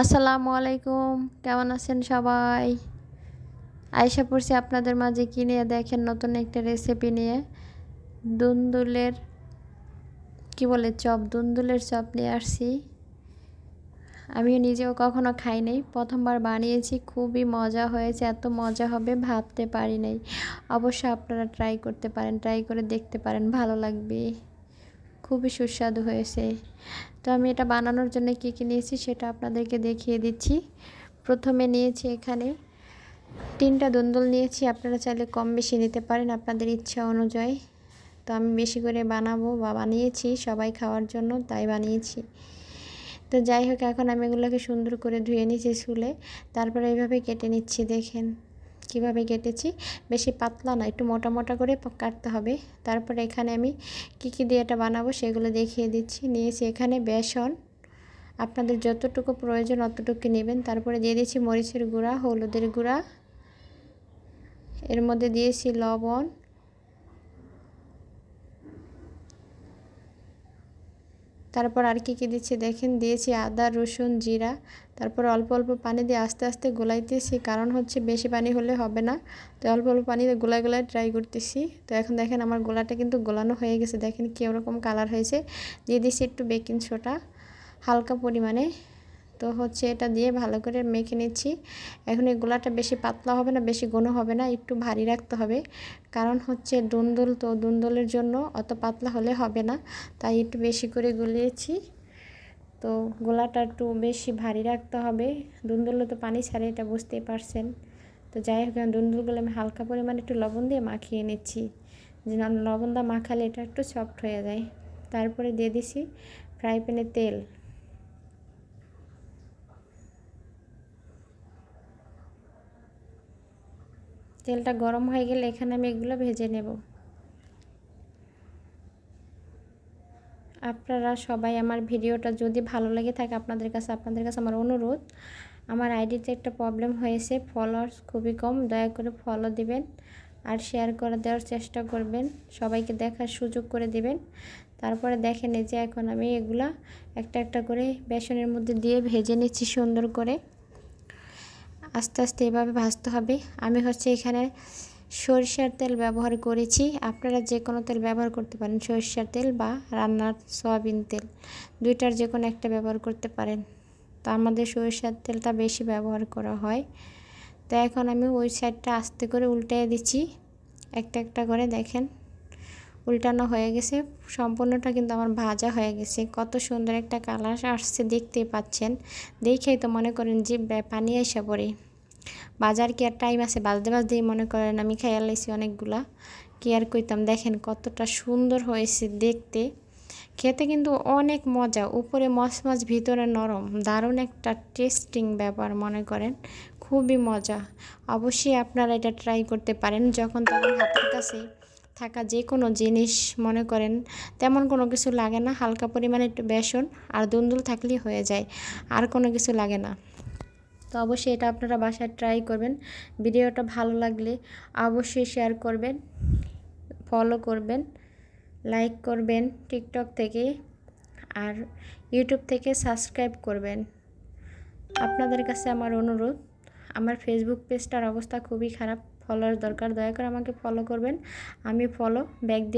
আসসালামু আলাইকুম। কেমন আছেন সবাই? আয়সা পড়ছি আপনাদের মাঝে কি নিয়ে? দেখেন নতুন একটা রেসিপি নিয়ে। দুন্দুলের, কি বলে, চপ, দুন্দুলের চপ নিয়ে আসছি। আমিও নিজেও কখনো খাই নাই। প্রথমবার বানিয়েছি, খুবই মজা হয়েছে। এত মজা হবে, ভাবতে পারি নাই। অবশ্য আপনারা ট্রাই করতে পারেন ট্রাই করে দেখতে পারেন, ভালো লাগবে। খুবই সুস্বাদু হয়েছে। তো আমি এটা বানানোর জন্য কী কী নিয়েছি সেটা আপনাদেরকে দেখিয়ে দিচ্ছি। প্রথমে নিয়েছি এখানে তিনটা দুন্দুল নিয়েছি, আপনারা চাইলে কম বেশি নিতে পারেন আপনাদের ইচ্ছা অনুযায়ী। তো আমি বেশি করে বানাবো বা বানিয়েছি সবাই খাওয়ার জন্য তাই বানিয়েছি। তো যাই হোক, এখন আমি এগুলোকে সুন্দর করে ধুয়ে নিয়েছি শুলে তারপরে এইভাবে কেটে নিচ্ছি, দেখেন। কীভাবে কেটেছি? বেশি পাতলা না, একটু মোটা মোটা করে কাটতে হবে। তারপরে এখানে আমি কি কি দিয়ে এটা বানাবো সেগুলো দেখিয়ে দিচ্ছি। নিয়েছি এখানে বেসন। আপনাদের যতটুকু প্রয়োজন অতটুকু নেবেন। তারপরে দিয়ে দিয়েছি মরিচের গুঁড়া, হলুদের গুঁড়া। এর মধ্যে দিয়েছি লবণ। তারপর আর কি কী দিচ্ছি দেখেন, দিয়েছি আদা, রসুন, জিরা। তারপর অল্প অল্প পানি দিয়ে আস্তে আস্তে গোলাইতেছি, কারণ হচ্ছে বেশি পানি হলে হবে না। তো অল্প অল্প পানি দিয়ে গোলায় গোলায় ট্রাই করতেছি। তো এখন দেখেন আমার গোলাটা কিন্তু গোলানো হয়ে গেছে। দেখেন কীরকম কালার হয়েছে। দিয়ে দিচ্ছি একটু বেকিং সোডা হালকা পরিমাণে। তো হচ্ছে এটা দিয়ে ভালো করে মেখে নিচ্ছি। এখন এই গোলাটা বেশি পাতলা হবে না, বেশি ঘন হবে না, একটু ভারী রাখতে হবে। কারণ হচ্ছে দুন্দুল তো দুন্দুলের জন্য অত পাতলা হলে হবে না, তাই একটু বেশি করে গুলিয়েছি। তো গোলাটা একটু বেশি ভারী রাখতে হবে। দুন্দুলে তো পানি ছাড়ে, এটা বুঝতেই পারছেন। তো যাই হোক দুন্দুলগুলো আমি হালকা পরিমাণে একটু লবণ দিয়ে মাখিয়ে নিচ্ছি। যে লবণ দা মাখালে এটা একটু সফট হয়ে যায়। তারপরে দিয়ে দিছি ফ্রাই প্যানে তেল। তেলটা গরম হয়ে গেলে এখানে আমি এগুলো ভেজে নেব। আপনারা সবাই আমার ভিডিওটা যদি ভালো লেগে থাকে আপনাদের কাছে আপনাদের কাছে আমার অনুরোধ। আমার আইডিতে একটা প্রবলেম হয়েছে ফলোয়ার্স খুবই কম, দয়া করে ফলো দিবেন আর শেয়ার করে দেওয়ার চেষ্টা করবেন। সবাইকে দেখার সুযোগ করে দিবেন। তারপরে দেখেন এই যে এখন আমি এগুলা একটা একটা করে বেসনের মধ্যে দিয়ে ভেজে নিচ্ছি সুন্দর করে। আস্তে আস্তে এভাবে ভাজতে হবে। আমি হচ্ছে এখানে সরিষার তেল ব্যবহার করেছি। আপনারা যে কোনো তেল ব্যবহার করতে পারেন, সরিষার তেল বা রান্নার সয়াবিন তেল। দুইটার যে কোনো একটা ব্যবহার করতে পারেন। তো আমাদের সরিষার তেলটা বেশি ব্যবহার করা হয়। তো এখন আমি ওই সাইডটা আস্তে করে উল্টে দিচ্ছি। একটা একটা করে দেখেন। উল্টানো হয়ে গেছে। সম্পূর্ণটা কিন্তু আমার ভাজা হয়ে গেছে। কত সুন্দর একটা কালার আসছে, দেখতেই পাচ্ছেন। দেখেই তো মনে করেন যে পানি এসে পড়ে। বাজার কি আর টাইম আছে? বাজতে বাজতেই মনে করেন আমি খেয়াল লাইছি অনেকগুলা। কি আর কইতাম? দেখেন কতটা সুন্দর হয়েছে দেখতে। খেতে কিন্তু অনেক মজা। উপরে মচমচ, ভিতরে নরম। দারুণ একটা টেস্টিং ব্যাপার মনে করেন। খুবই মজা। অবশ্যই আপনারা এটা ট্রাই করতে পারেন যখন তখন হাতের কাছে থাকা যে কোনো জিনিস মনে করেন, তেমন কোনো কিছু লাগে না, হালকা পরিমাণে একটু বেসন আর দুন্দুল থাকলেই হয়ে যায়, আর কোনো কিছু লাগে না। তো অবশ্যই এটা আপনারা বাসায় ট্রাই করবেন, ভিডিওটা ভালো লাগলে অবশ্যই শেয়ার করবেন ফলো করবেন লাইক করবেন টিকটক থেকে আর ইউটিউব থেকে সাবস্ক্রাইব করবেন। আপনাদের কাছে আমার অনুরোধ, আমার ফেসবুক পেজটার অবস্থা খুবই খারাপ। ফলোয়ার দরকার দয়া করে আমাকে ফলো করবেন। আমি ফলো ব্যাক দিয়ে